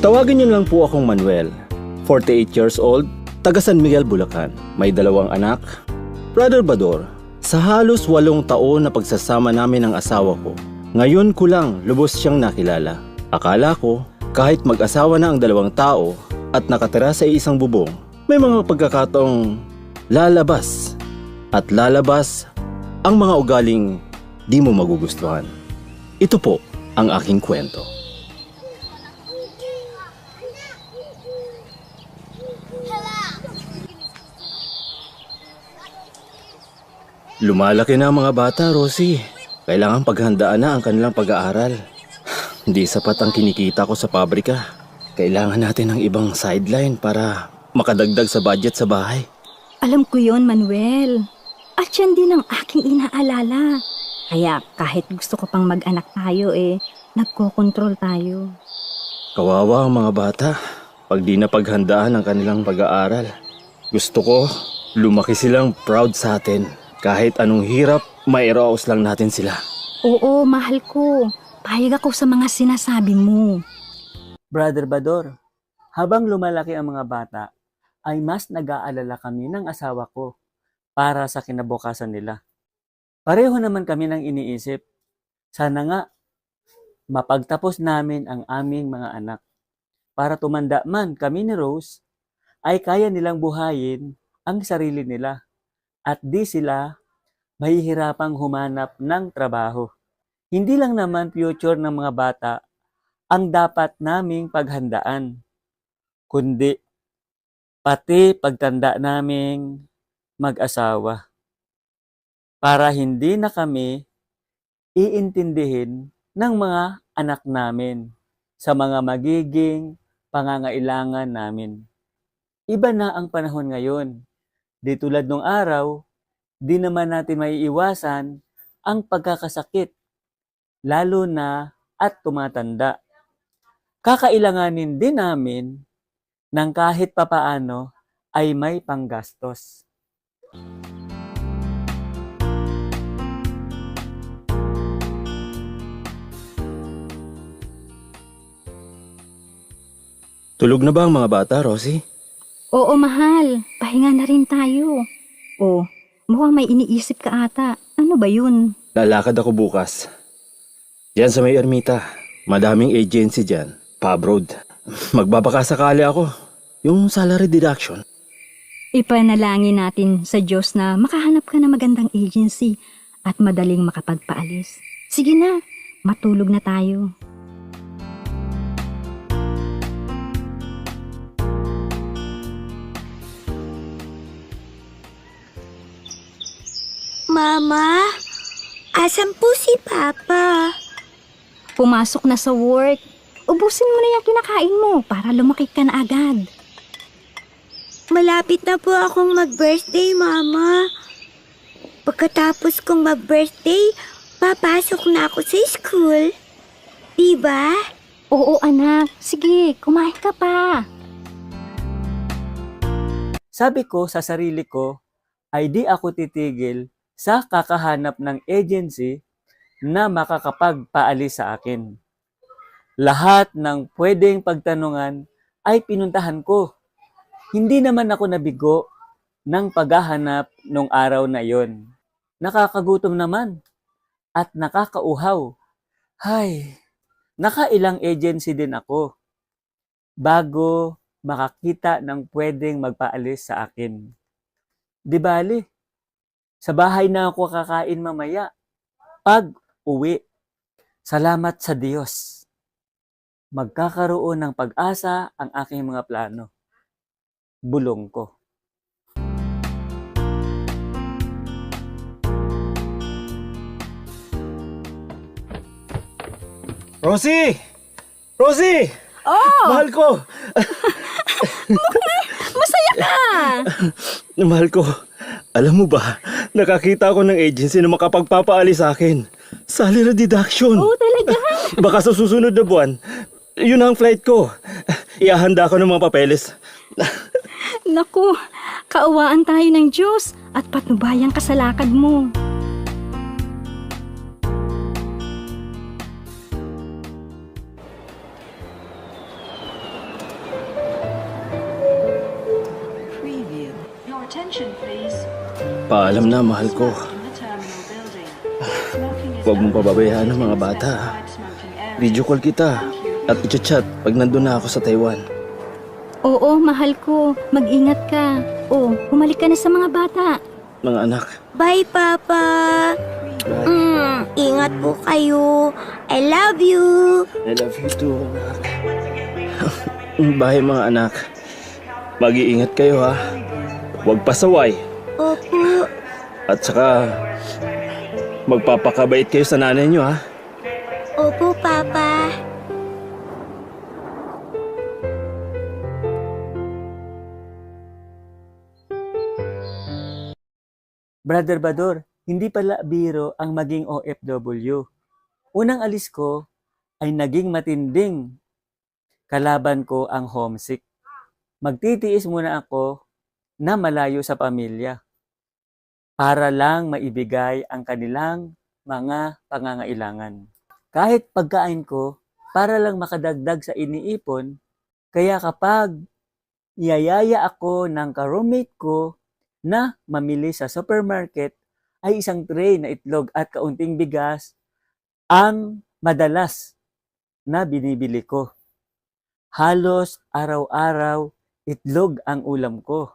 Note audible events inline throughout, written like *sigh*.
Tawagin niyo lang po akong Manuel. 48 years old, taga San Miguel, Bulacan. May dalawang anak. Brother Bador, sa halos walong taon na pagsasama namin ng asawa ko, ngayon ko lang lubos siyang nakilala. Akala ko, kahit mag-asawa na ang dalawang tao at nakatira sa isang bubong, may mga pagkakataong lalabas at lalabas ang mga ugaling di mo magugustuhan. Ito po ang aking kwento. Lumalaki na ang mga bata, Rosie. Kailangan paghandaan na ang kanilang pag-aaral. Hindi sapat ang kinikita ko sa pabrika. Kailangan natin ng ibang sideline para makadagdag sa budget sa bahay. Alam ko yon Manuel. At yan din ang aking inaalala. Kaya kahit gusto ko pang mag-anak tayo eh, nagkokontrol tayo. Kawawa ang mga bata pag di na paghandaan ang kanilang pag-aaral. Gusto ko, lumaki silang proud sa atin. Kahit anong hirap, mairaos lang natin sila. Oo, mahal ko. Payag ako sa mga sinasabi mo. Brother Bador, habang lumalaki ang mga bata, ay mas nag-aalala kami ng asawa ko para sa kinabukasan nila. Pareho naman kami ng iniisip. Sana nga, mapagtapos namin ang aming mga anak. Para tumanda man kami ni Rose, ay kaya nilang buhayin ang sarili nila at di sila mahihirapang humanap ng trabaho. Hindi lang naman future ng mga bata ang dapat naming paghandaan, kundi pati pagtanda naming mag-asawa. Para hindi na kami iintindihin ng mga anak namin sa mga magiging pangangailangan namin. Iba na ang panahon ngayon. Di tulad nung araw, di naman natin maiiwasan ang pagkakasakit, lalo na at tumatanda. Kakailanganin din namin ng kahit papaano ay may panggastos. Tulog na ba ang mga bata, Rosie? Oo, mahal. Pahinga na rin tayo. Oh, mukhang may iniisip ka ata. Ano ba yun? Lalakad ako bukas. Diyan sa may ermita. Madaming agency dyan. Pa-abroad. *laughs* Magbabakasakali ako. Yung salary deduction. Ipanalangin natin sa Diyos na makahanap ka ng magandang agency at madaling makapagpaalis. Sige na, matulog na tayo. Mama, asan po si Papa? Pumasok na sa work. Ubusin mo na yung kinakain mo para lumaki ka na agad. Malapit na po akong mag-birthday, Mama. Pagkatapos kong mag-birthday, papasok na ako sa school. Diba? Oo anak, sige, kumain ka pa. Sabi ko sa sarili ko, ay di ako titigil sa kakahanap ng agency na makakapagpaalis sa akin. Lahat ng pwedeng pagtanungan ay pinuntahan ko. Hindi naman ako nabigo ng paghahanap nung araw na yon. Nakakagutom naman at nakakauhaw. Hay, nakailang agency din ako bago makakita ng pwedeng magpaalis sa akin. Di bali, sa bahay na ako kakain mamaya. Pag uwi, salamat sa Diyos. Magkakaroon ng pag-asa ang aking mga plano. Bulong ko. Rosie! Rosie! Oh, Mahal ko! *laughs* masaya ka! *laughs* Mahal ko. Alam mo ba, nakakita ako ng agency na makapagpapaalis sa akin. Salary deduction. Oo talaga. *laughs* Baka sa susunod na buwan, yun ang flight ko. Iahanda ko ng mga papeles. Naku, kaawaan tayo ng Diyos at patnubayang kasalakad mo. Paalam na, mahal ko. Huwag mong pababayaan ang mga bata. Video call kita at i-chat pag nandun na ako sa Taiwan. Oo, mahal ko. Mag-ingat ka. Oh, bumalik ka na sa mga bata. Mga anak, Bye, Papa. bye. Mm, ingat po kayo. I love you. I love you too, anak. *laughs* Bye mga anak. Mag-iingat kayo ha. Huwag pasaway. Opo. At saka, magpapakabait kayo sa nanay nyo ha. Opo, Papa. Brother Bador, hindi pala biro ang maging OFW. Unang alis ko ay naging matinding. Kalaban ko ang homesick. Magtitiis muna ako na malayo sa pamilya para lang maibigay ang kanilang mga pangangailangan. Kahit pagkain ko, para lang makadagdag sa iniipon, kaya kapag yayaya ako ng ka-roommate ko na mamili sa supermarket ay isang tray na itlog at kaunting bigas ang madalas na binibili ko. Halos araw-araw itlog ang ulam ko.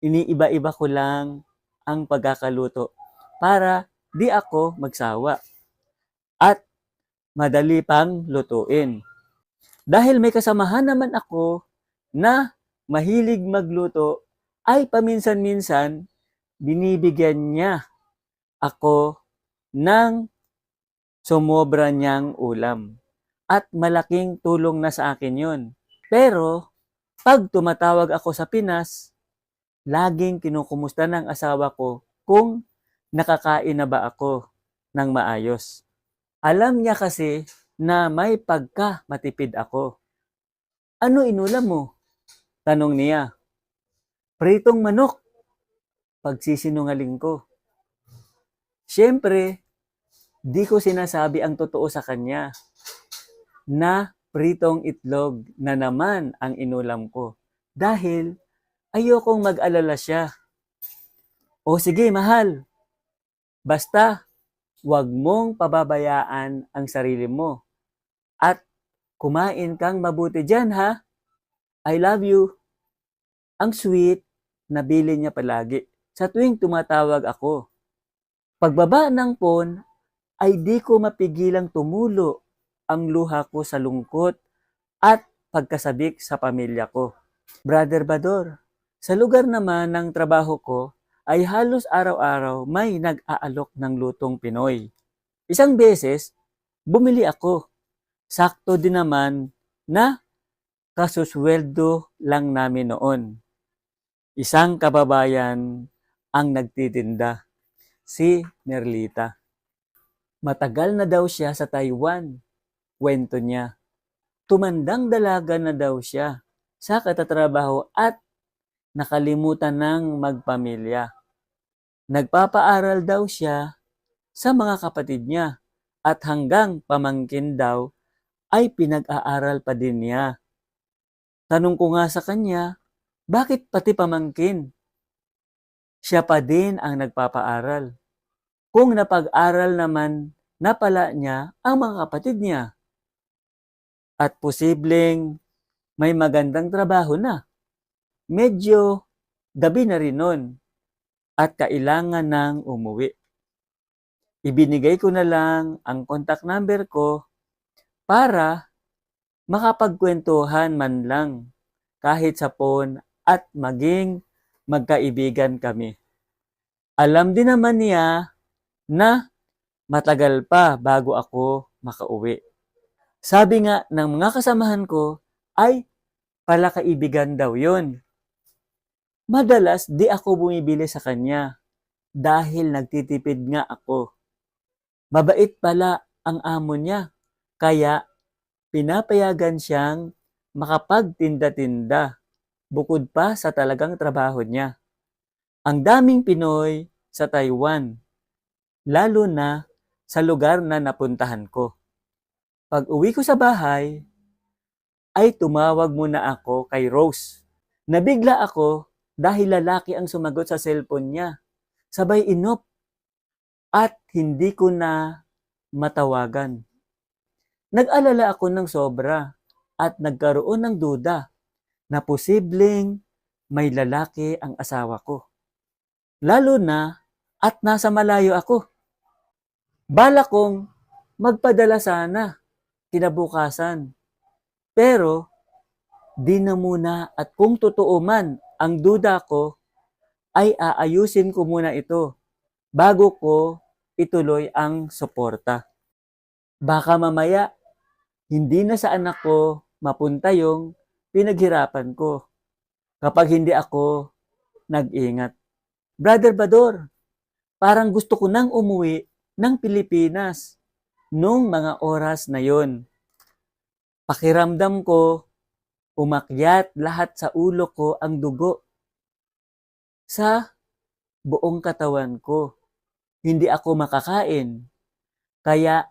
Iniiba-iba ko lang ang pagkakaluto para di ako magsawa at madali pang lutuin. Dahil may kasamahan naman ako na mahilig magluto ay paminsan-minsan binibigyan niya ako ng sumobra niyang ulam. At malaking tulong na sa akin yon. Pero, pag tumatawag ako sa Pinas, laging kinukumusta ng asawa ko kung nakakain na ba ako ng maayos. Alam niya kasi na may pagka matipid ako. Ano inulam mo? Tanong niya. Pritong manok. Pagsisinungaling ko. Siyempre, di ko sinasabi ang totoo sa kanya na pritong itlog na naman ang inulam ko. Dahil ayokong mag-alala siya. O sige, mahal. Basta, wag mong pababayaan ang sarili mo. At kumain kang mabuti dyan, ha? I love you. Ang sweet, nabili niya palagi sa tuwing tumatawag ako. Pagbaba ng phone, ay di ko mapigilang tumulo ang luha ko sa lungkot at pagkasabik sa pamilya ko. Brother Bador, sa lugar naman ng trabaho ko ay halos araw-araw may nag-aalok ng lutong Pinoy. Isang beses, bumili ako. Sakto din naman na kasusweldo lang namin noon. Isang kababayan ang nagtitinda, si Merlita. Matagal na daw siya sa Taiwan, kwento niya. Tumandang dalaga na daw siya sa katatrabaho at nakalimutan ng magpamilya. Nagpapaaral daw siya sa mga kapatid niya at hanggang pamangkin daw ay pinag-aaral pa din niya. Tanong ko nga sa kanya, bakit pati pamangkin? Siya pa din ang nagpapaaral. Kung napag-aral naman na pala niya ang mga kapatid niya. At posibleng may magandang trabaho na. Medyo gabi na rin nun at kailangan nang umuwi. Ibinigay ko na lang ang contact number ko para makapagkwentuhan man lang kahit sa phone at maging magkaibigan kami. Alam din naman niya na matagal pa bago ako makauwi. Sabi nga ng mga kasamahan ko ay palakaibigan daw yon. Madalas di ako bumibili sa kanya dahil nagtitipid nga ako. Mabait pala ang amo niya kaya pinapayagan siyang makapagtinda-tinda bukod pa sa talagang trabaho niya. Ang daming Pinoy sa Taiwan, lalo na sa lugar na napuntahan ko. Pag uwi ko sa bahay, ay tumawag muna ako kay Rose. Nabigla ako dahil lalaki ang sumagot sa cellphone niya. Sabay inop at hindi ko na matawagan. Nag-alala ako ng sobra at nagkaroon ng duda na posibleng may lalaki ang asawa ko. Lalo na at nasa malayo ako. Bala kong magpadala sana kinabukasan. Pero di na muna at kung totoo man ang duda ko, ay aayusin ko muna ito bago ko ituloy ang suporta. Baka mamaya, hindi na sa anak ko mapunta yung pinaghirapan ko kapag hindi ako nag-ingat. Brother Bador, parang gusto ko nang umuwi ng Pilipinas nung mga oras na yon. Pakiramdam ko, umakyat lahat sa ulo ko ang dugo. Sa buong katawan ko. Hindi ako makakain. Kaya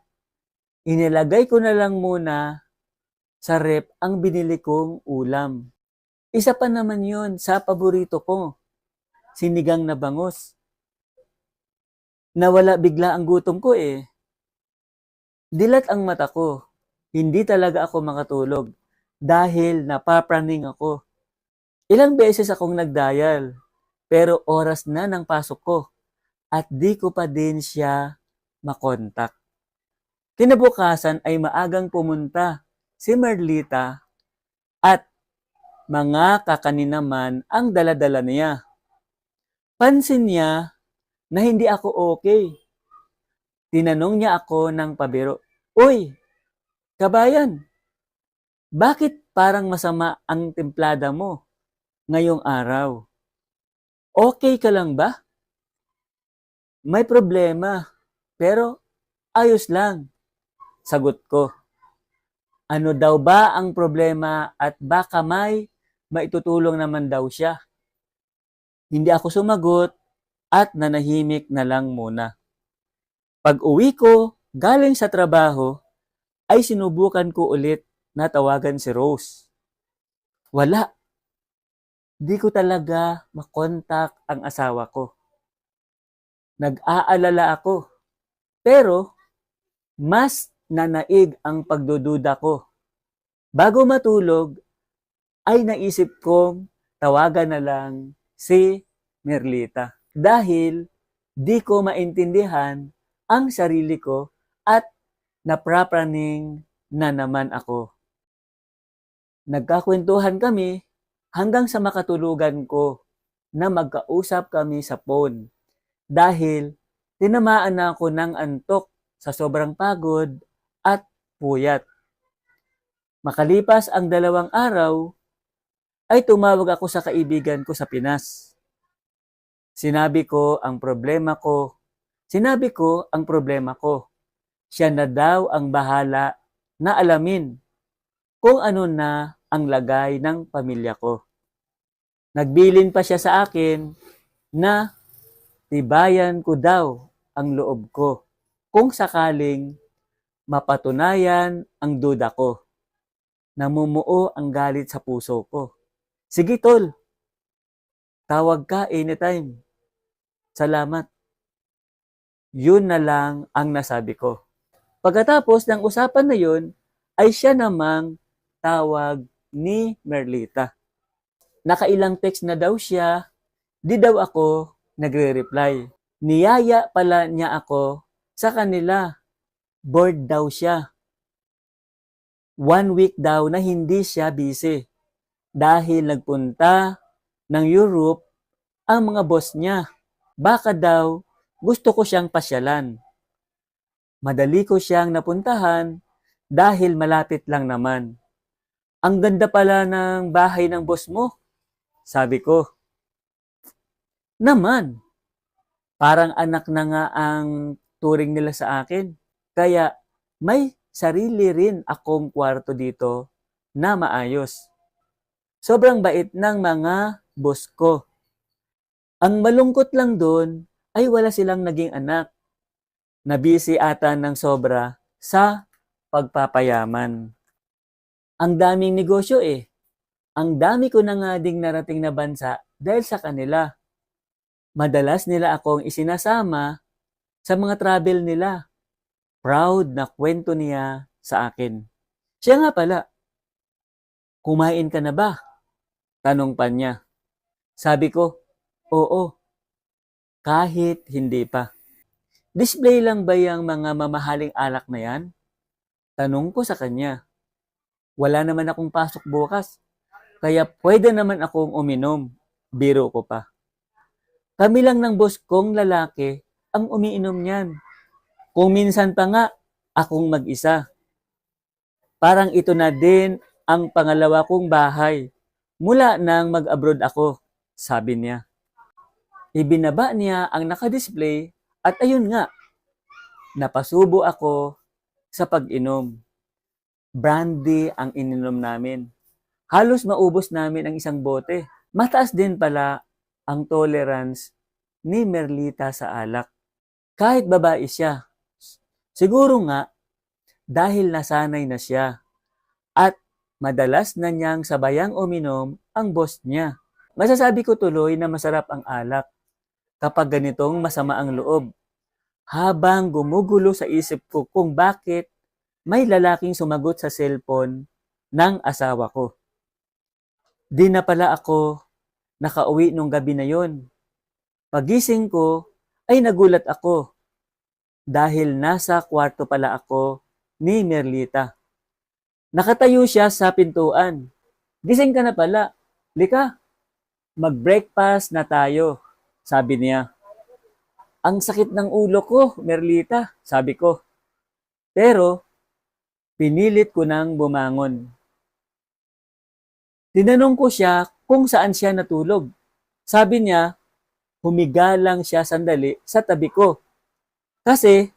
inilagay ko na lang muna sa rep ang binili kong ulam. Isa pa naman yon sa paborito ko, sinigang na bangos. Nawala bigla ang gutom ko eh. Dilat ang mata ko. Hindi talaga ako makatulog dahil napapraning ako. Ilang beses akong nagdial pero oras na ng pasok ko at di ko pa din siya makontak. Kinabukasan ay maagang pumunta si Merlita at mga kakanin naman ang daladala niya. Pansin niya na hindi ako okay. Tinanong niya ako ng pabiro, Uy, kabayan, bakit parang masama ang templada mo ngayong araw? Okay ka lang ba? May problema, pero ayos lang. Sagot ko. Ano daw ba ang problema at baka may maitutulong naman daw siya? Hindi ako sumagot at nanahimik na lang muna. Pag uwi ko, galing sa trabaho, ay sinubukan ko ulit na tawagan si Rose. Wala. Di ko talaga makontak ang asawa ko. Nag-aalala ako. Pero, mas nanaig ang pagdududa ko. Bago matulog, ay naisip kong tawagan na lang si Merlita. Dahil di ko maintindihan ang sarili ko at naprapraning na naman ako. Nagkakwentuhan kami hanggang sa makatulugan ko na magkausap kami sa phone dahil tinamaan na ako ng antok sa sobrang pagod at puyat. Makalipas ang dalawang araw, ay tumawag ako sa kaibigan ko sa Pinas. Sinabi ko ang problema ko. Sinabi ko ang problema ko. Siya na daw ang bahala na alamin kung ano na ang lagay ng pamilya ko. Nagbilin pa siya sa akin na tibayan ko daw ang loob ko kung sakaling mapatunayan ang duda ko. Namumuo ang galit sa puso ko. Sige tol, tawag ka anytime. Salamat. Yun na lang ang nasabi ko. Pagkatapos ng usapan na yun, ay siya namang tawag ni Merlita. Nakailang text na daw siya, di daw ako nagre-reply. Niyaya pala niya ako sa kanila. Bored daw siya. One week daw na hindi siya busy dahil nagpunta ng Europe ang mga boss niya. Baka daw gusto ko siyang pasyalan. Madali ko siyang napuntahan dahil malapit lang naman. Ang ganda pala ng bahay ng boss mo, sabi ko. Naman, parang anak na nga ang turing nila sa akin. Kaya may sarili rin akong kwarto dito na maayos. Sobrang bait ng mga boss ko. Ang malungkot lang doon ay wala silang naging anak. Nabisi ata ng sobra sa pagpapayaman. Ang daming negosyo eh. Ang dami ko na nga ding narating na bansa dahil sa kanila. Madalas nila akong isinasama sa mga travel nila. Proud na kwento niya sa akin. Siya nga pala, kumain ka na ba? Tanong pa niya. Sabi ko, oo. Kahit hindi pa. Display lang ba yung mga mamahaling alak na yan? Tanong ko sa kanya. Wala naman akong pasok bukas. Kaya pwede naman akong uminom. Biro ko pa. Kami lang ng boss kong lalaki ang umiinom niyan. Kung minsan pa nga, akong mag-isa. Parang ito na din ang pangalawa kong bahay. Mula nang mag-abroad ako, sabi niya. Ibinaba niya ang nakadisplay at ayun nga, napasubo ako sa pag-inom. Brandy ang ininom namin. Halos maubos namin ang isang bote. Mataas din pala ang tolerance ni Merlita sa alak. Kahit babae siya. Siguro nga, dahil nasanay na siya. At madalas na niyang sabayang uminom ang boss niya. Masasabi ko tuloy na masarap ang alak kapag ganitong masama ang loob. Habang gumugulo sa isip ko kung bakit may lalaking sumagot sa cellphone ng asawa ko. Di na pala ako nakauwi nung gabi na yon. Pagising ko ay nagulat ako dahil nasa kwarto pala ako ni Merlita. Nakatayo siya sa pintuan. Gising ka na pala. Lika, mag-breakfast na tayo, sabi niya. Ang sakit ng ulo ko, Merlita, sabi ko. Pero, pinilit ko nang bumangon. Tinanong ko siya kung saan siya natulog. Sabi niya, humiga lang siya sandali sa tabi ko. Kasi,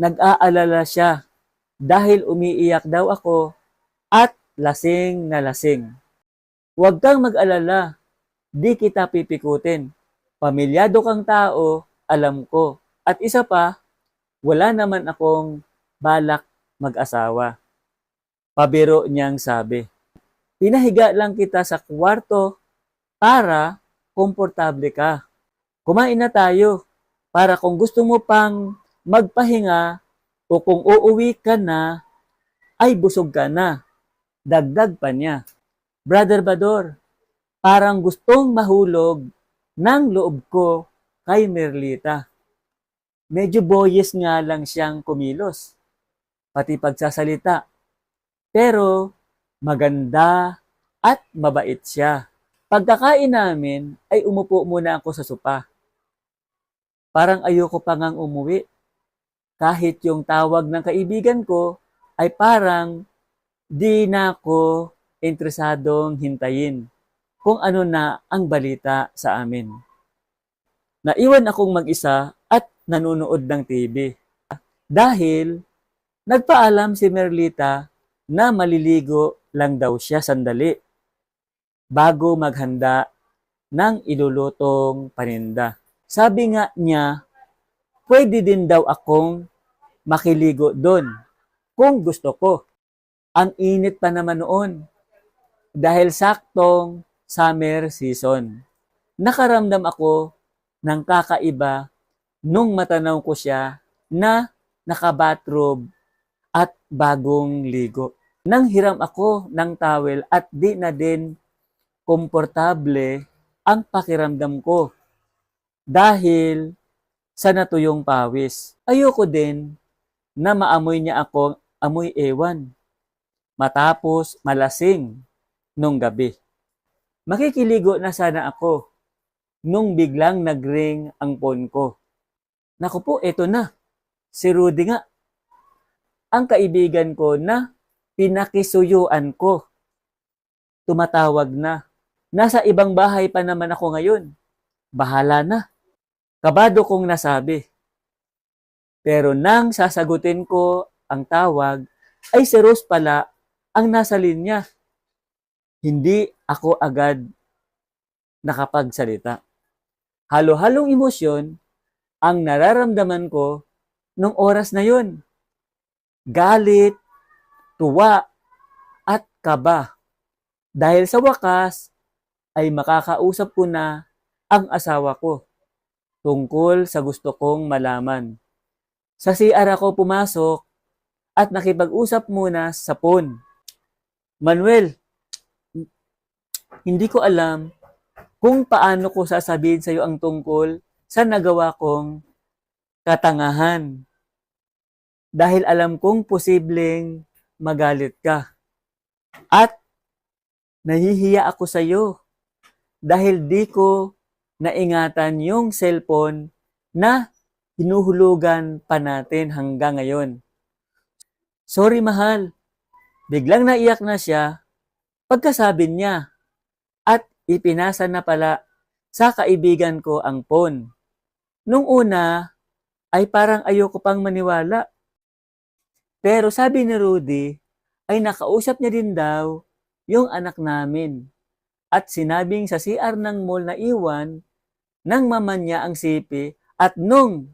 nag-aalala siya dahil umiiyak daw ako at lasing na lasing. Huwag kang mag-alala, di kita pipikutin. Pamilyado kang tao, alam ko. At isa pa, wala naman akong balak mag-asawa. Pabiro niyang sabi. Pinahiga lang kita sa kwarto para komportable ka. Kumain na tayo para kung gusto mo pang magpahinga o kung uuwi ka na, ay busog ka na. Dagdag pa niya. Brother Bador, parang gustong mahulog ng loob ko kay Merlita. Medyo boyes nga lang siyang kumilos, pati pagsasalita. Pero maganda at mabait siya. Pagkakain namin ay umupo muna ako sa sopa. Parang ayoko pa ngang umuwi. Kahit yung tawag ng kaibigan ko ay parang di na ako interesadong hintayin kung ano na ang balita sa amin. Naiwan akong mag-isa at nanonood ng TV. Dahil nagpaalam si Merlita na maliligo lang daw siya sandali bago maghanda ng ilulutong paninda. Sabi nga niya, pwede din daw akong makiligo doon kung gusto ko. Ang init pa naman noon dahil saktong summer season. Nakaramdam ako ng kakaiba nung matanaw ko siya na nakabathrobe at bagong ligo. Nang hiram ako ng towel at di na din komportable ang pakiramdam ko dahil sa natuyong pawis. Ayoko din na maamoy niya ako amoy ewan matapos malasing nung gabi. Makikiligo na sana ako nung biglang nagring ang phone ko. Naku po, eto na. Si Rudy nga. Ang kaibigan ko na pinakisuyuan ko. Tumatawag na. Nasa ibang bahay pa naman ako ngayon. Bahala na. Kabado kong nasabi. Pero nang sasagutin ko ang tawag, ay si Rose pala ang nasa linya. Hindi ako agad nakapagsalita. Halo-halong emosyon ang nararamdaman ko nung oras na yun. Galit, tuwa, at kaba. Dahil sa wakas, ay makakausap ko na ang asawa ko tungkol sa gusto kong malaman. Sa CR ako pumasok at nakipag-usap muna sa phone. Manuel, hindi ko alam kung paano ko sasabihin sa iyo ang tungkol sa nagawa kong katangahan. Dahil alam kong posibleng magalit ka. At nahihiya ako sa iyo dahil di ko naingatan yung cellphone na hinuhulugan pa natin hanggang ngayon. Sorry mahal, biglang naiyak na siya pagkasabi niya at ipinasa na pala sa kaibigan ko ang phone. Nung una ay parang ayoko pang maniwala. Pero sabi ni Rudy ay nakausap niya din daw yung anak namin at sinabing sa CR ng mall na iwan ng mama niya ang sipi at nung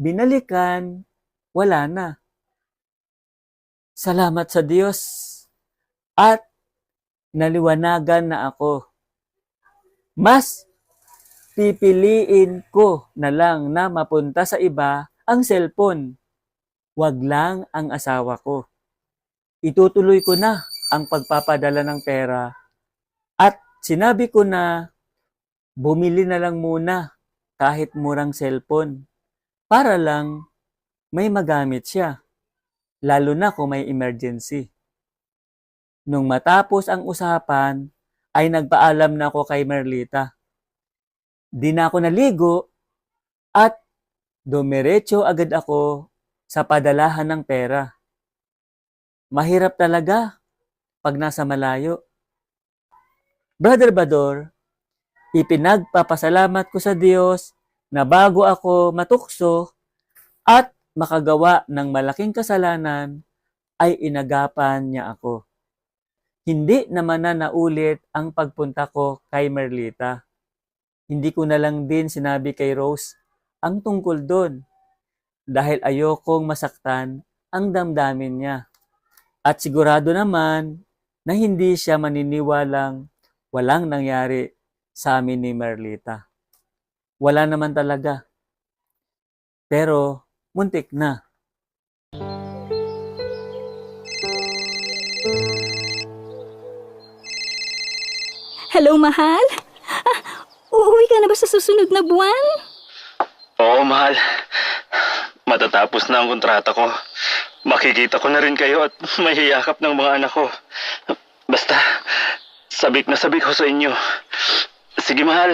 binalikan, wala na. Salamat sa Diyos at naliwanagan na ako. Mas pipiliin ko na lang na mapunta sa iba ang cellphone. Wag lang ang asawa ko. Itutuloy ko na ang pagpapadala ng pera at sinabi ko na bumili na lang muna kahit murang cellphone para lang may magamit siya, lalo na kung may emergency. Nung matapos ang usapan, ay nagpaalam na ako kay Merlita. Di na ako naligo at dumiretso agad ako sa padalahan ng pera. Mahirap talaga pag nasa malayo. Brother Bador, ipinagpapasalamat ko sa Diyos na bago ako matukso at makagawa ng malaking kasalanan, ay inagapan niya ako. Hindi naman na naulit ang pagpunta ko kay Merlita. Hindi ko na lang din sinabi kay Rose ang tungkol doon dahil ayokong masaktan ang damdamin niya. At sigurado naman na hindi siya maniniwalang walang nangyari sa amin ni Merlita. Wala naman talaga. Pero muntik na. Hello, mahal? Ah, uuwi ka na ba sa susunod na buwan? Oo, mahal. Matatapos na ang kontrata ko. Makikita ko na rin kayo at *laughs* mahiyakap ng mga anak ko. Basta, sabik na sabik ko sa inyo. Sige, mahal.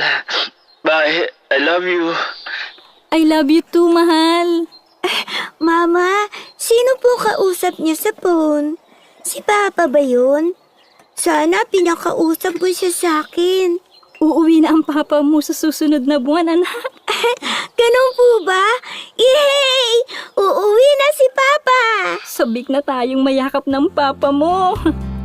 Bye. I love you. I love you too, mahal. Mama, sino po kausap niyo sa phone? Si Papa ba yun? Sana pinakausap mo siya sa akin. Uuwi na ang papa mo sa susunod na buwan, anak. *laughs* Ganun po ba? Yay! Uuwi na si Papa! Sabik na tayong mayakap ng papa mo. *laughs*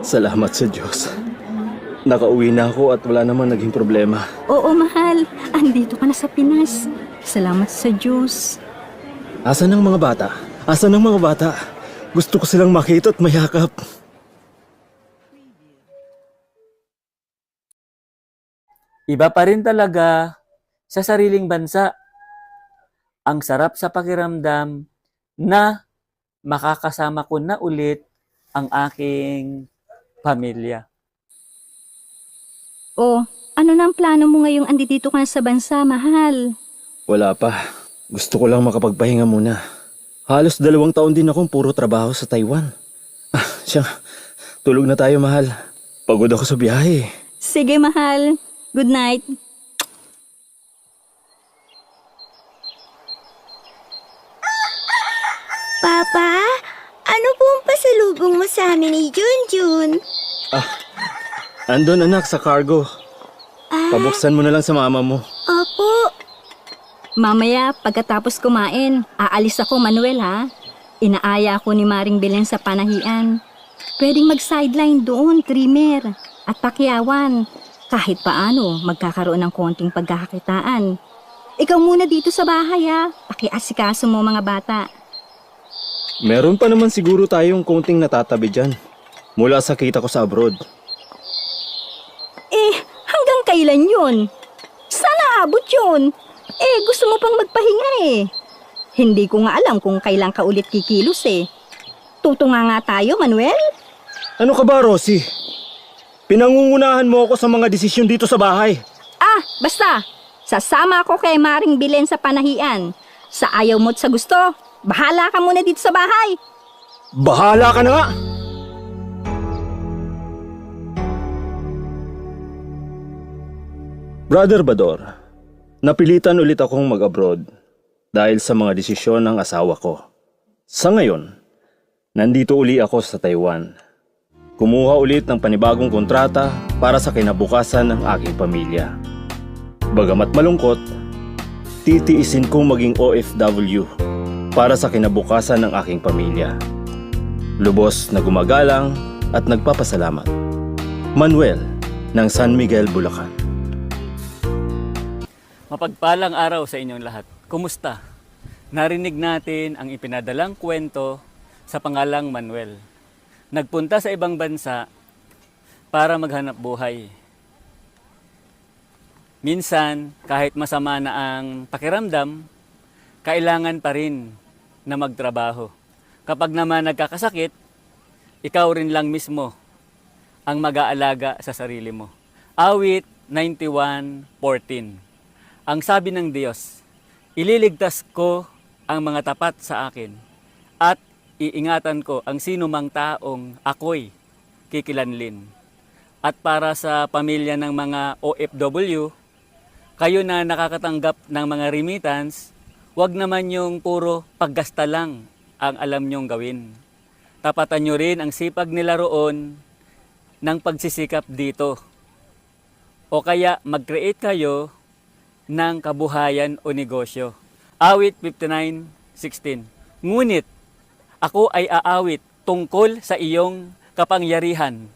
Salamat sa Diyos. Nakauwi na ako at wala namang naging problema. Oo, mahal. Andito ka na sa Pinas. Salamat sa Diyos. Asan ang mga bata? Asan ang mga bata? Gusto ko silang makita at mayakap. Iba pa rin talaga sa sariling bansa. Ang sarap sa pakiramdam na makakasama ko na ulit ang aking pamilya. Oh, ano na ang plano mo ngayong andito ka na sa bansa, mahal? Wala pa. Gusto ko lang makapagpahinga muna. Halos dalawang taon din akong puro trabaho sa Taiwan. *laughs* Ah, siya. Tulog na tayo, mahal. Pagod ako sa biyahe. Sige, mahal. Good night. Papa, ano po ang pasalubong mo sa amin ni Junjun? Andon anak sa cargo. Ah, Pabuksan mo na lang sa mama mo. opo. Mamaya, pagkatapos kumain, aalis ako, Manuel, ha? Inaaya ako ni Maring Belen sa panahian. Pwedeng mag-sideline doon, trimmer, at pakyawan. Kahit paano, magkakaroon ng konting pagkakakitaan. Ikaw muna dito sa bahay, ha? pakiasikaso mo mga bata. Meron pa naman siguro tayong konting natatabi dyan. Mula sa kita ko sa abroad. Eh, hanggang kailan yun? Sana abot yun. Eh, gusto mo pang magpahinga eh. Hindi ko nga alam kung kailan ka ulit kikilos eh. Tutunga nga tayo, Manuel. Ano ka ba, Rosie? Pinangungunahan mo ako sa mga desisyon dito sa bahay. Ah, basta. Sasama ako kay Maring Bilen sa panahian. Sa ayaw mo't sa gusto, bahala ka muna dito sa bahay. Bahala ka na nga! Brother Bador, napilitan ulit akong mag-abroad dahil sa mga desisyon ng asawa ko. Sa ngayon, nandito uli ako sa Taiwan. Kumuha ulit ng panibagong kontrata para sa kinabukasan ng aking pamilya. Bagamat malungkot, titiisin kong maging OFW para sa kinabukasan ng aking pamilya. Lubos na gumagalang at nagpapasalamat. Manuel ng San Miguel, Bulacan. Mapagpalang araw sa inyong lahat. Kumusta? Narinig natin ang ipinadalang kwento sa pangalang Manuel. Nagpunta sa ibang bansa para maghanap buhay. Minsan, kahit masama na ang pakiramdam, kailangan pa rin na magtrabaho. Kapag naman nagkakasakit, ikaw rin lang mismo ang mag-aalaga sa sarili mo. Awit 91.14 Ang sabi ng Diyos, ililigtas ko ang mga tapat sa akin at iingatan ko ang sino mang taong ako'y kikilanlin. At para sa pamilya ng mga OFW, kayo na nakakatanggap ng mga remittance, wag naman yung puro paggasta lang ang alam nyong gawin. Tapatan nyo rin ang sipag nila roon ng pagsisikap dito. O kaya mag-create kayo ng kabuhayan o negosyo. Awit 59.16 Ngunit ako ay aawit tungkol sa iyong kapangyarihan.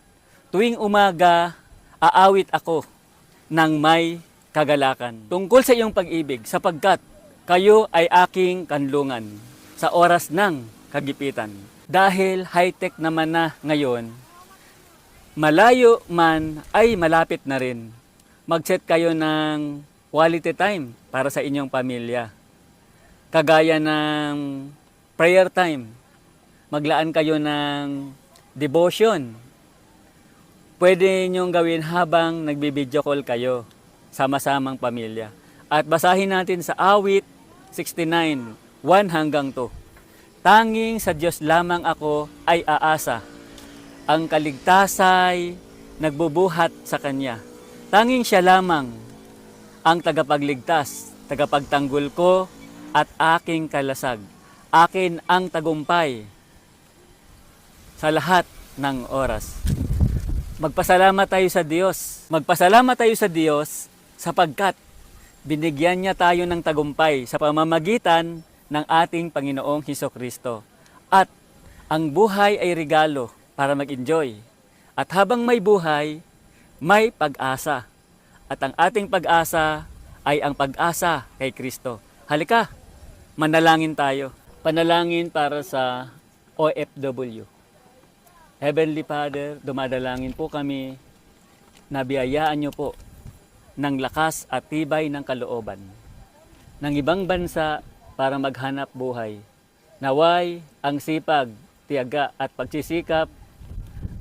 Tuwing umaga, aawit ako ng may kagalakan. Tungkol sa iyong pag-ibig sapagkat kayo ay aking kanlungan sa oras ng kagipitan. Dahil high-tech naman na ngayon, malayo man ay malapit na rin. Mag-set kayo ng quality time para sa inyong pamilya. Kagaya ng prayer time. Maglaan kayo ng devotion. Pwede nyong gawin habang nagbibideo call kayo sama-samang pamilya. At basahin natin sa awit 69, 1 hanggang 2. Tanging sa Diyos lamang ako ay aasa. Ang kaligtasay nagbubuhat sa Kanya. Tanging siya lamang ang tagapagligtas, tagapagtanggol ko at aking kalasag. Akin ang tagumpay sa lahat ng oras. Magpasalamat tayo sa Diyos. Magpasalamat tayo sa Diyos sapagkat binigyan niya tayo ng tagumpay sa pamamagitan ng ating Panginoong Heso Kristo. At ang buhay ay regalo para mag-enjoy. At habang may buhay, may pag-asa. At ang ating pag-asa ay ang pag-asa kay Kristo. Halika, manalangin tayo. Panalangin para sa OFW. Heavenly Father, dumadalangin po kami na biyayaan niyo po ng lakas at tibay ng kalooban ng ibang bansa para maghanap buhay. Naway ang sipag, tiyaga at pagsisikap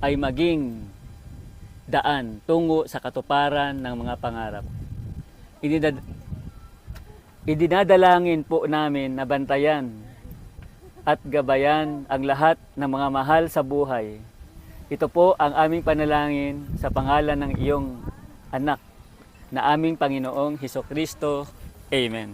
ay maging daan tungo sa katuparan ng mga pangarap. Idinad- idinadalangin po namin na bantayan at gabayan ang lahat ng mga mahal sa buhay. Ito po ang aming panalangin sa pangalan ng iyong anak na aming Panginoong Heso Kristo. Amen.